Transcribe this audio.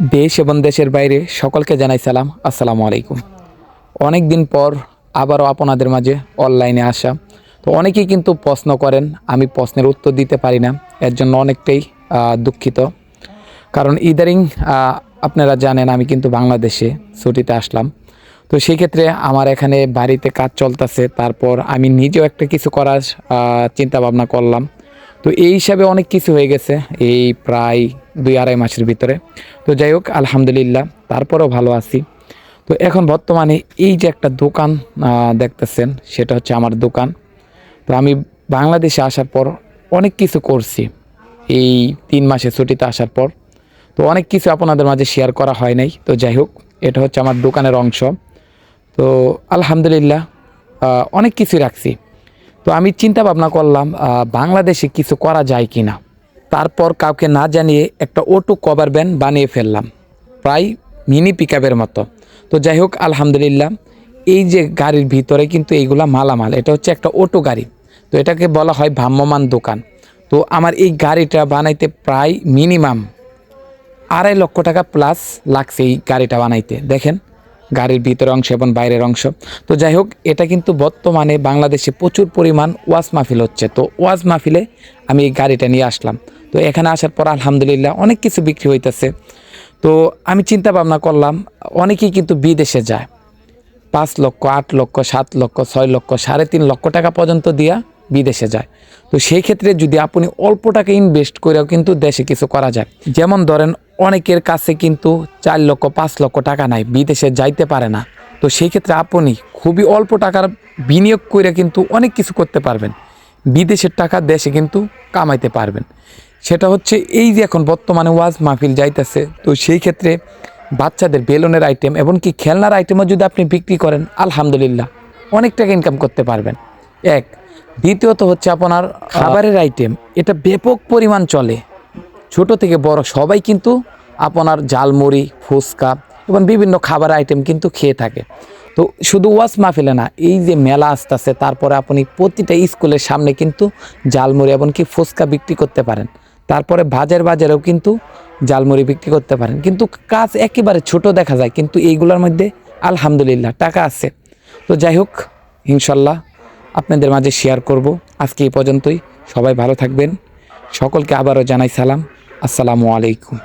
দেশ এবং দেশের বাইরে সকলকে জানাই সালাম, আসসালামু আলাইকুম। অনেক দিন পর আবারও আপনাদের মাঝে অনলাইনে আসা। তো অনেকেই কিন্তু প্রশ্ন করেন, আমি প্রশ্নের উত্তর দিতে পারি না, এর জন্য অনেকটাই দুঃখিত। কারণ ইদারিং আপনারা জানেন আমি কিন্তু বাংলাদেশে ছুটিতে আসলাম। তো সেই ক্ষেত্রে আমার এখানে বাড়িতে কাজ চলতেছে, তারপর আমি নিজেও একটা কিছু করার চিন্তা ভাবনা করলাম। তো এই হিসাবে অনেক কিছু হয়ে গেছে। এই প্রায় দুই আড়াই মাসের ভিতরে। তো যাই হোক, আলহামদুলিল্লাহ, তারপরেও ভালো আছি। তো এখন বর্তমানে এই যে একটা দোকান দেখতেছেন, সেটা হচ্ছে আমার দোকান। তো আমি বাংলাদেশে আসার পর অনেক কিছু করছি। এই তিন মাসে ছুটিতে আসার পর। তো অনেক কিছু আপনাদের মাঝে শেয়ার করা হয় নাই। তো যাই হোক, এটা হচ্ছে আমার দোকানের অংশ। তো আলহামদুলিল্লাহ অনেক কিছু রাখছি। তো আমি চিন্তা ভাবনা করলাম বাংলাদেশে কিছু করা যায় কি না তারপর কাউকে না জানিয়ে একটা অটো কভার ব্যান বানিয়ে ফেললাম। প্রায় মিনি পিকআপের মতো। তো যাই হোক, আলহামদুলিল্লাহ, এই যে গাড়ির ভিতরে কিন্তু এইগুলা মালামাল, এটা হচ্ছে একটা অটো গাড়ি। তো এটাকে বলা হয় ভ্রাম্যমান দোকান। তো আমার এই গাড়িটা বানাইতে প্রায় মিনিমাম আড়াই লক্ষ টাকা প্লাস লাগছে এই গাড়িটা বানাইতে। দেখেন গাড়ির ভিতরের অংশ এবং বাইরের অংশ। তো যাই হোক, এটা কিন্তু বর্তমানে বাংলাদেশে প্রচুর পরিমাণ ওয়াজ মাহফিল হচ্ছে। তো ওয়াজ মাহফিলে আমি এই গাড়িটা নিয়ে আসলাম। তো এখানে আসার পর আলহামদুলিল্লাহ অনেক কিছু বিক্রি হইতেছে। তো আমি চিন্তা ভাবনা করলাম, অনেকেই কিন্তু বিদেশে যায়। পাঁচ লক্ষ, আট লক্ষ, সাত লক্ষ, ছয় লক্ষ, সাড়ে তিন লক্ষ টাকা পর্যন্ত দিয়া বিদেশে যায়। তো সেই ক্ষেত্রে যদি আপনি অল্প টাকা ইনভেস্ট করেও কিন্তু দেশে কিছু করা যায়। যেমন ধরেন অনেকের কাছে কিন্তু চার লক্ষ পাঁচ লক্ষ টাকা নাই বিদেশে যাইতে পারে না। তো সেই ক্ষেত্রে আপনি খুবই অল্প টাকার বিনিয়োগ করে কিন্তু অনেক কিছু করতে পারবেন। বিদেশের টাকা দেশে কিন্তু কামাইতে পারবেন। সেটা হচ্ছে এই যে এখন বর্তমানে ওয়াজ মাহফিল যাইতেছে তো সেই ক্ষেত্রে বাচ্চাদের বেলনের আইটেম এমনকি খেলনার আইটেমও যদি আপনি বিক্রি করেন আলহামদুলিল্লাহ অনেক টাকা ইনকাম করতে পারবেন। এক দ্বিতীয়ত হচ্ছে আপনার খাবারের আইটেম এটা ব্যাপক পরিমাণ চলে। ছোট থেকে বড় সবাই কিন্তু আপনার জালমুড়ি ফুচকা এবং বিভিন্ন খাবার আইটেম কিন্তু খেয়ে থাকে। তো শুধু ওয়াজ মাহফিলে না, এই যে মেলা আসতেছে, তারপরে আপনি প্রতিটা স্কুলের সামনে কিন্তু জালমুড়ি এমনকি ফুচকা বিক্রি করতে পারেন। তারপরে বাজার বাজারেও কিন্তু জালমুড়ি বিক্রি করতে পারেন। কিন্তু কাজ একেবারে ছোট দেখা যায়, কিন্তু এইগুলোর মধ্যে আলহামদুলিল্লাহ টাকা আছে। তো যাই হোক, ইনশাল্লাহ আপনাদের মাঝে শেয়ার করব। আজকে এই পর্যন্তই। সবাই ভালো থাকবেন। সকলকে আবারও জানাই সালাম। আসসালামু আলাইকুম।